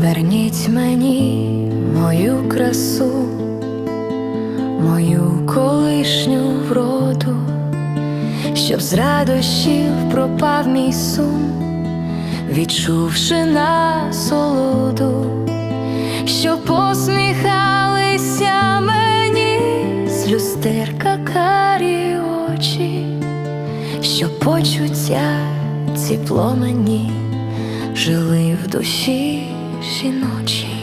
Верніть мені мою красу, мою колишню вроду, щоб з радощів пропав мій сум, відчувши насолоду, щоб посміхалися мені з люстерка карі очі, щоб почуття ці пломені жили в душі жіночій.